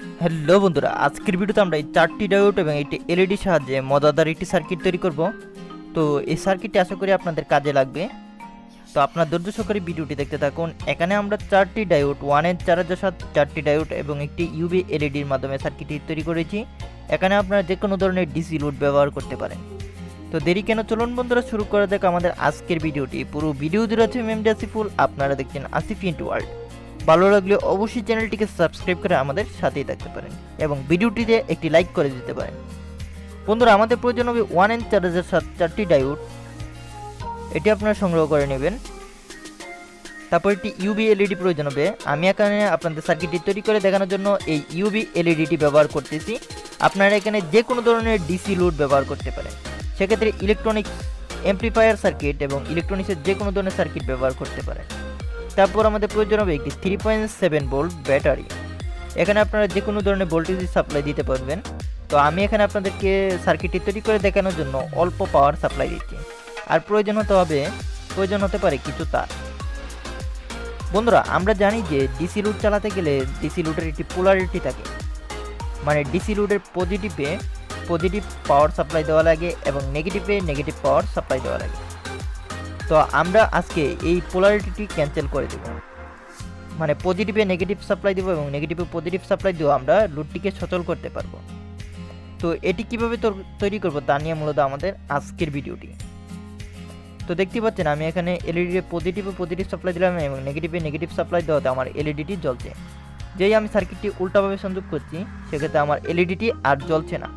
Hello বন্ধুরা, আজকের ভিডিওতে আমরা এই চারটি ডায়োড এবং একটি এলইডি সাহায্যে মজাদার একটি সার্কিট তৈরি করব। তো এই সার্কিটটি আশা করি আপনাদের কাজে লাগবে। তো আপনার ধৈর্য সহকারে ভিডিওটি দেখতে থাকুন। এখানে আমরা চারটি ডায়োড ওয়ানের চার হাজার সাত, চারটি ডায়োড এবং একটি ইউবি এলইডির মাধ্যমে সার্কিটটি তৈরি করেছি। এখানে আপনারা যে কোনো ধরনের ডিসি লোড ব্যবহার করতে পারেন। তো দেরি কেন, চলুন বন্ধুরা, শুরু করা যাক আমাদের আজকের ভিডিওটি। পুরো ভিডিও জুড়ে আছে মেমডি আসিফুল আপনারা দেখছেন আসিফ ইন্টু ওয়ার্ল্ড ভালো লাগলে অবশ্যই চ্যানেলটিকে সাবস্ক্রাইব করে আমাদের সাথেই থাকতে পারেন এবং ভিডিওটিতে একটি লাইক করে দিতে পারেন। বন্ধুরা, আমাদের প্রয়োজন হবে ওয়ান এন চার হাজার সাত চারটি ডায়োড এটি আপনারা সংগ্রহ করে নেবেন। তারপর একটি ইউবি এলইডি প্রয়োজন হবে। আমি এখানে আপনাদের সার্কিটটি তৈরি করে দেখানোর জন্য এই ইউবি এলইডিটি ব্যবহার করতেছি। আপনারা এখানে যে কোনো ধরনের ডিসি লোড ব্যবহার করতে পারেন। সেক্ষেত্রে ইলেকট্রনিক্স এমপ্লিফায়ার সার্কিট এবং ইলেকট্রনিক্সের যে কোনো ধরনের সার্কিট ব্যবহার করতে পারেন। তারপর আমাদের প্রয়োজন হবে একটি three point seven volt battery. এখানে আপনারা যে কোনো ধরনের ভোল্টেজ সাপ্লাই দিতে পারবেন। তো আমি এখানে আপনাদেরকে সার্কিটটি তৈরি করে দেখানোর জন্য অল্প পাওয়ার সাপ্লাই দিচ্ছি। আর প্রয়োজন হতে হবে, প্রয়োজন হতে পারে কিছু তার। বন্ধুরা, আমরা জানি যে ডিসি রুট চালাতে গেলে ডিসি রুটের একটি পোলারিটি থাকে। মানে ডিসি রুটের পজিটিভে পজিটিভ পাওয়ার সাপ্লাই দেওয়া লাগে এবং নেগেটিভে নেগেটিভ পাওয়ার সাপ্লাই দেওয়া লাগে। তো আমরা আজকে এই পোলারিটিটি ক্যান্সেল করে দেব। মানে পজিটিভে নেগেটিভ সাপ্লাই দেবো এবং নেগেটিভে পজিটিভ সাপ্লাই দিয়েও আমরা লুডটিকে সচল করতে পারব। তো এটি কীভাবে তোর- করব তা নিয়ে মূলত আমাদের আজকের ভিডিওটি তো দেখতে পাচ্ছেন, আমি এখানে এলইডি পজিটিভে পজিটিভ সাপ্লাই দিলাম এবং নেগেটিভে নেগেটিভ সাপ্লাই দেওয়াতে আমার এলইডিটি জ্বলছে। যেই আমি সার্কিটটি উল্টাভাবে সংযোগ করছি, সেক্ষেত্রে আমার এলইডিটি আর জ্বলছে না।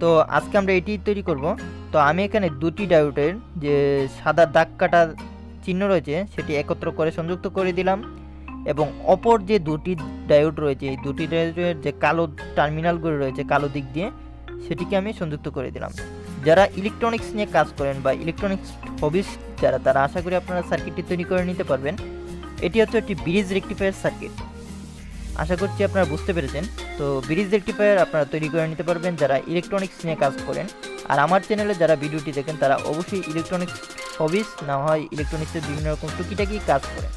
তো আজকে আমরা এটি তৈরি করব। তো আমি এখানে দুটি ডায়োডের যে সাদা দাগ কাটা চিহ্ন রয়েছে, সেটি একত্র করে সংযুক্ত করে দিলাম এবং অপর যে দুটি ডায়োড রয়েছে, এই দুটি ডায়োডের যে কালো টার্মিনালগুলো রয়েছে, কালো দিক দিয়ে, সেটিকে আমি সংযুক্ত করে দিলাম। যারা ইলেকট্রনিক্স নিয়ে কাজ করেন বা ইলেকট্রনিক্স হবিস যারা, তারা আশা করি আপনারা সার্কিটটি তৈরি করে নিতে পারবেন। এটি হচ্ছে একটি ব্রিজ রেক্টিফায়ার সার্কিট আশা করছি আপনারা বুঝতে পেরেছেন। তো ব্রিজ রেক্টিফায়ার আপনারা তৈরি করে নিতে পারবেন যারা ইলেকট্রনিক্স নিয়ে কাজ করেন। আর আমার চ্যানেলে যারা ভিডিওটি দেখেন, তারা অবশ্যই ইলেকট্রনিক্স হবিস না হয় ইলেকট্রনিক্সের বিভিন্ন রকম টুকিটাকি কাজ করে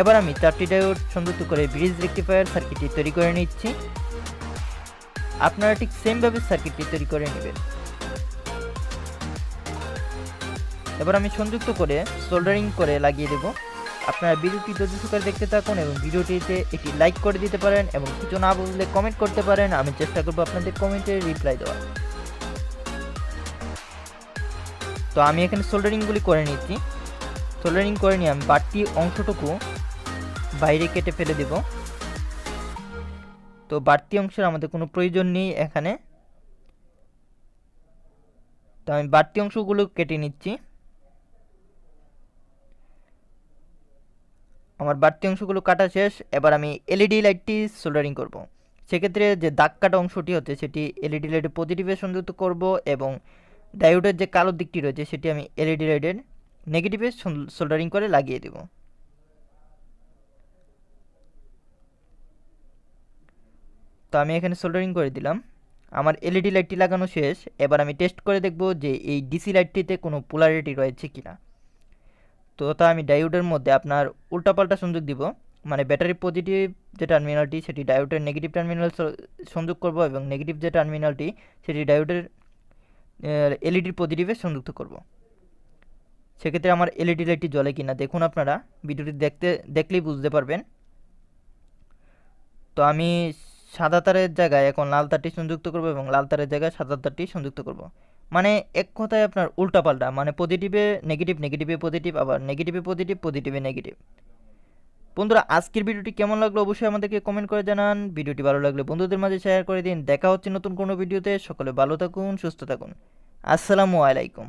এবার আমি চারটি ডায়োড সংযুক্ত করে ব্রিজ রেক্টিফায়ার সার্কিটটি তৈরি করে নিচ্ছি। আপনারা ঠিক সেমভাবে সার্কিটটি তৈরি করে নেবেন। এবার আমি সংযুক্ত করে সোল্ডারিং করে লাগিয়ে দেব। আপনারা ভিডিওটি ধৈর্য সহকারে দেখতে থাকুন এবং ভিডিওটিতে একটি লাইক করে দিতে পারেন এবং কিছু না বুঝলে কমেন্ট করতে পারেন, আমি চেষ্টা করব আপনাদের কমেন্টে রিপ্লাই দেওয়ার। তো আমি এখানে সোল্ডারিংগুলি করে নিচ্ছি। সোল্ডারিং করে নিয়ে আমি বাড়তি অংশটুকু বাইরে কেটে ফেলে দেব। তো বাড়তি অংশের আমাদের কোনো প্রয়োজন নেই এখানে। তো আমি বাড়তি অংশগুলো কেটে নিচ্ছি। আমার বাড়তি অংশগুলো কাটা শেষ, এবার আমি এলইডি লাইটটি সোল্ডারিং করব। সেক্ষেত্রে যে দাগ কাটা অংশটি হচ্ছে সেটি এলইডি লাইটে পজিটিভে সংযুক্ত করব এবং ডায়োডের যে কালো দিকটি রয়েছে সেটি আমি এলইডি লাইটের নেগেটিভে সোল্ডারিং করে লাগিয়ে দেব। তো আমি এখানে সোল্ডারিং করে দিলাম। আমার এলইডি লাইটটি লাগানো শেষ, এবার আমি টেস্ট করে দেখব যে এই ডিসি লাইটটিতে কোনো পোলারিটি রয়েছে কিনা। তো তা আমি ডায়োডের মধ্যে আপনার উল্টাপাল্টা সংযোগ দিব। মানে ব্যাটারি পজিটিভ যে টার্মিনালটি, সেটি ডায়োডের নেগেটিভ টার্মিনাল সংযোগ করব এবং নেগেটিভ যে টার্মিনালটি, সেটি ডায়োডের এলইডির পজিটিভে সংযুক্ত করব। সেক্ষেত্রে আমার এলইডি লাইটটি জ্বলে কি না দেখুন আপনারা, ভিডিওটি দেখতে, দেখলেই বুঝতে পারবেন। তো আমি সাদা তারের জায়গায় এখন লাল তারটি সংযুক্ত করব এবং লাল তারের জায়গায় সাদা তারটি সংযুক্ত করব। মানে এক কথায় আপনার উল্টাপাল্টা মানে পজিটিভে নেগেটিভ নেগেটিভে পজিটিভ আবার নেগেটিভে পজিটিভ পজিটিভে নেগেটিভ বন্ধুরা, আজকের ভিডিওটি কেমন লাগল অবশ্যই আমাদেরকে কমেন্ট করে জানান। ভিডিওটি ভালো লাগলে বন্ধুদের মাঝে শেয়ার করে দিন। দেখা হচ্ছে নতুন কোনো ভিডিওতে। সকলে ভালো থাকুন, সুস্থ থাকুন। আসসালামু আলাইকুম।